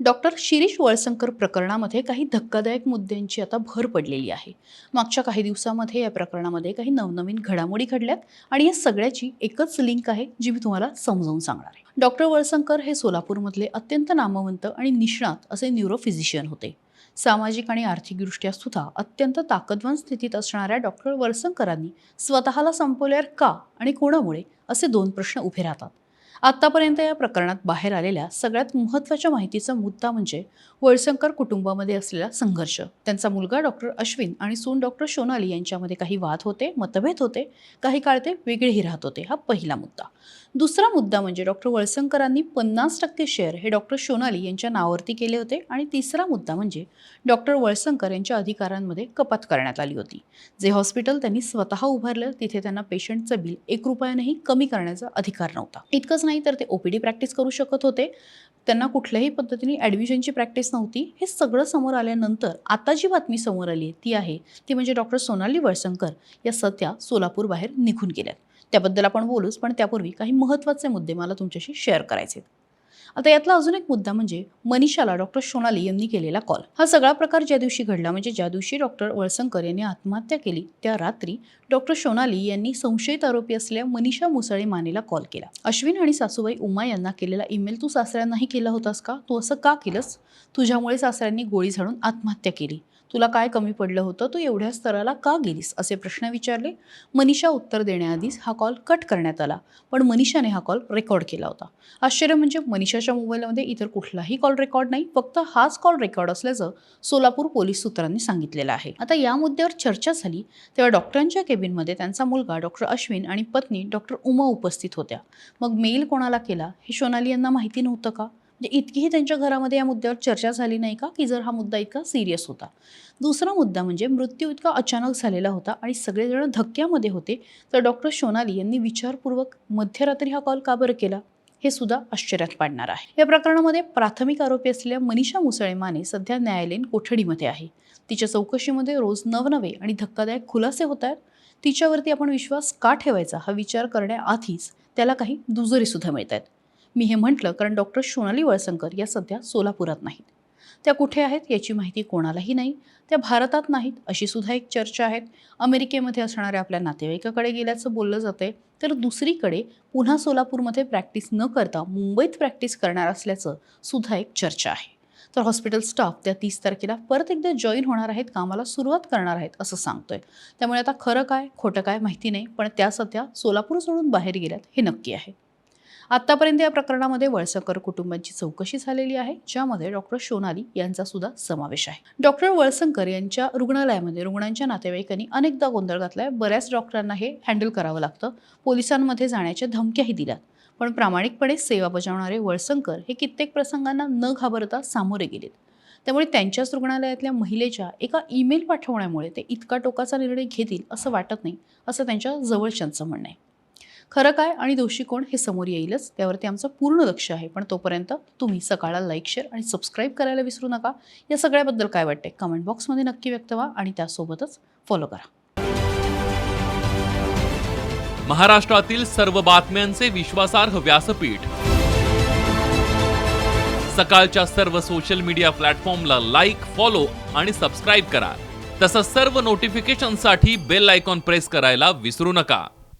Doctor Shirish Walsankar प्रकरणामध्ये काही धक्कादायक मुद्द्यांची आता भर पडलेली आहे. मागच्या काही दिवसामध्ये या प्रकरणामध्ये काही नवनवीन घडामोडी घडल्यात आणि या सगळ्याची एकच लिंक आहे जी मी तुम्हाला समजावून सांगणार आहे. डॉक्टर वळसंकर हे सोलापूरमधले अत्यंत नामवंत आणि निष्णात असे न्यूरोफिजिशियन होते. सामाजिक आणि आर्थिकदृष्ट्या सुद्धा अत्यंत ताकदवान स्थितीत असणाऱ्या डॉक्टर वळसंकरांनी स्वतःला संपवल्यावर का आणि कोणामुळे असे दोन प्रश्न उभे राहतात. आत्तापर्यंत या प्रकरणात बाहेर आलेल्या सगळ्यात महत्त्वाच्या माहितीचा मुद्दा म्हणजे वळसंकर कुटुंबामध्ये असलेला संघर्ष. त्यांचा मुलगा डॉक्टर अश्विन आणि सून डॉक्टर सोनाली यांच्यामध्ये काही वाद होते मतभेद होते काही काळ ते वेगळेही राहत होते हा पहिला मुद्दा. दुसरा मुद्दा म्हणजे डॉक्टर वळसंकरांनी पन्नास टक्के शेअर हे डॉक्टर सोनाली यांच्या नावावरती केले होते आणि तिसरा मुद्दा म्हणजे डॉक्टर वळसंकर यांच्या अधिकारांमध्ये कपात करण्यात आली होती. जे हॉस्पिटल त्यांनी स्वतः उभारलं तिथे त्यांना पेशंटचं बिल एक रुपयानेही कमी करण्याचा अधिकार नव्हता. इतकंच नाही तर ते ओपीडी प्रॅक्टिस करू शकत होते. त्यांना कुठल्याही पद्धतीने ॲडमिशनची प्रॅक्टिस नव्हती. हे सगळं समोर आल्यानंतर आता जी बातमी समोर आली आहे ती आहे ती म्हणजे डॉक्टर सोनाली वळसंकर या सध्या सोलापूर बाहेर निघून गेल्यात. त्याबद्दल आपण बोलूच पण त्यापूर्वी काही महत्त्वाचे मुद्दे मला तुमच्याशी शेअर करायचे आहेत. आता यातला अजून एक मुद्दा म्हणजे मनीषाला डॉक्टर सोनाली यांनी केलेला कॉल. हा सगळा प्रकार ज्या दिवशी घडला म्हणजे ज्या दिवशी डॉक्टर वळसंकर यांनी आत्महत्या केली त्या रात्री डॉक्टर सोनाली यांनी संशयित आरोपी असलेल्या मनीषा मुसळे मानेला कॉल केला. अश्विन आणि सासूबाई उमा यांना केलेला ईमेल तू सासऱ्यांनाही केला होतास का? तू असं का केलंस? तुझ्यामुळे सासऱ्यांनी गोळी झाडून आत्महत्या केली. तुला काय कमी पडलं होतं? तू एवढ्या स्तराला का गेलीस? असे प्रश्न विचारले. मनीषा उत्तर देण्याआधीच हा कॉल कट करण्यात आला. पण मनीषाने हा कॉल रेकॉर्ड केला होता. आश्चर्य म्हणजे मनीषाच्या मोबाईलमध्ये इतर कुठलाही कॉल रेकॉर्ड नाही. फक्त हाच कॉल रेकॉर्ड असल्याचं सोलापूर पोलीस सूत्रांनी सांगितलेलं आहे. आता या मुद्द्यावर चर्चा झाली तेव्हा डॉक्टरांच्या केबिनमध्ये त्यांचा मुलगा डॉक्टर अश्विन आणि पत्नी डॉक्टर उमा उपस्थित होत्या. मग मेल कोणाला केला? हे सोनाली यांना माहिती नव्हतं का? म्हणजे इतकीही त्यांच्या घरामध्ये या मुद्द्यावर चर्चा झाली नाही का की जर हा मुद्दा इतका सिरियस होता. दुसरा मुद्दा म्हणजे मृत्यू इतका अचानक झालेला होता आणि सगळेजण धक्क्यामध्ये होते तर डॉक्टर सोनाली यांनी विचारपूर्वक मध्यरात्री हा कॉल का बरं केला? हे सुद्धा आश्चर्यात पाडणार आहे. या प्रकरणामध्ये प्राथमिक आरोपी असलेल्या मनीषा मुसळे माने सध्या न्यायालयीन कोठडीमध्ये आहे. तिच्या चौकशीमध्ये रोज नवनवे आणि धक्कादायक खुलासे होत आहेत. तिच्यावरती आपण विश्वास का ठेवायचा हा विचार करण्याआधीच त्याला काही दुजोरीसुद्धा मिळत आहेत. मी हे म्हटलं कारण डॉक्टर सोनाली वळसंकर या सध्या सोलापुरात नाहीत. त्या कुठे आहेत याची माहिती कोणालाही नाही. त्या भारतात नाहीत अशी सुद्धा एक चर्चा आहे. अमेरिकेमध्ये असणाऱ्या आपल्या नातेवाईकाकडे गेल्याचं बोललं जातंय. तर दुसरीकडे पुन्हा सोलापूरमध्ये प्रॅक्टिस न करता मुंबईत प्रॅक्टिस करणार असल्याचं सुद्धा एक चर्चा आहे. तर हॉस्पिटल स्टाफ त्या तीस तारखेला परत एकदा जॉईन होणार आहेत कामाला सुरुवात करणार आहेत असं सांगतोय. त्यामुळे आता खरं काय खोटं काय माहिती नाही. पण त्या सध्या सोलापूर सोडून बाहेर गेल्यात हे नक्की आहे. आतापर्यंत या प्रकरणामध्ये वळसंकर कुटुंबांची चौकशी झालेली आहे ज्यामध्ये डॉक्टर सोनाली यांचा सुद्धा समावेश आहे. डॉक्टर वळसंकर यांच्या रुग्णालयामध्ये रुग्णांच्या नातेवाईकांनी अनेकदा गोंधळ घातलाय. बऱ्याच डॉक्टरांना हे हँडल करावं लागतं. पोलिसांमध्ये जाण्याच्या धमक्याही दिल्यात. पण प्रामाणिकपणे सेवा बजावणारे वळसंकर हे कित्येक प्रसंगांना न घाबरता सामोरे गेलेत. त्यामुळे त्यांच्याच रुग्णालयातल्या महिलेच्या एका ईमेल पाठवण्यामुळे ते इतका टोकाचा निर्णय घेतील असं वाटत नाही असं त्यांच्या जवळच्यांचं म्हणणं आहे. खरं काय आणि दोषी कोण हे समोर येईलच. त्यावरती आमचं पूर्ण लक्ष आहे. पण तोपर्यंत तुम्ही सकाळला लाईक शेअर आणि सबस्क्राईब करायला विसरू नका. या सगळ्याबद्दल काय वाटते कमेंट बॉक्समध्ये नक्की व्यक्त व्हा आणि त्यासोबतच फॉलो करा. महाराष्ट्रातील सर्व बातम्यांचे विश्वासार्ह व्यासपीठ. सकाळच्या सर्व सोशल मीडिया प्लॅटफॉर्मला लाईक फॉलो आणि सबस्क्राईब करा. तसंच सर्व नोटिफिकेशनसाठी बेल आयकॉन प्रेस करायला विसरू नका.